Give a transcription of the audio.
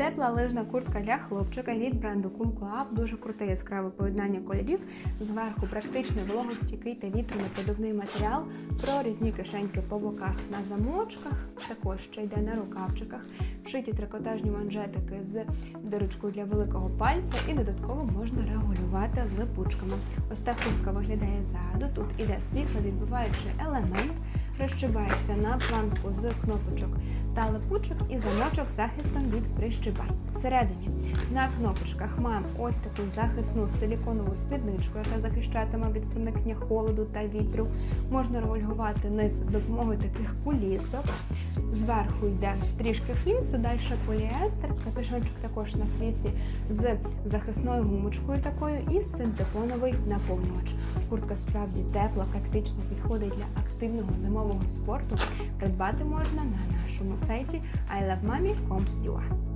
Тепла лижна куртка для хлопчика від бренду Cool Club. Дуже круте яскраве поєднання кольорів. Зверху практичний вологостійкий та вітронепродувний матеріал. Прорізні кишеньки по боках на замочках. Також ще йде на рукавчиках. Вшиті трикотажні манжетики з дирочкою для великого пальця і додатково можна регулювати липучками. Ось так куртка виглядає ззаду. Тут іде світловідбиваючий елемент, розшибається на планку з кнопочок та липучок і замочок захистом від прищиба. Всередині на кнопочках маємо ось таку захисну силіконову спідничку, яка захищатиме від проникнення холоду та вітру. Можна регулювати низ з допомогою таких кулісок. Зверху йде трішки флісу, далі поліестер, капюшончик також на флісі з захисною гумочкою такою і синтепоновий наповнювач. Куртка справді тепла, практично підходить для активного зимового спорту. Придбати можна на нашому сайті ilovemami.com.ua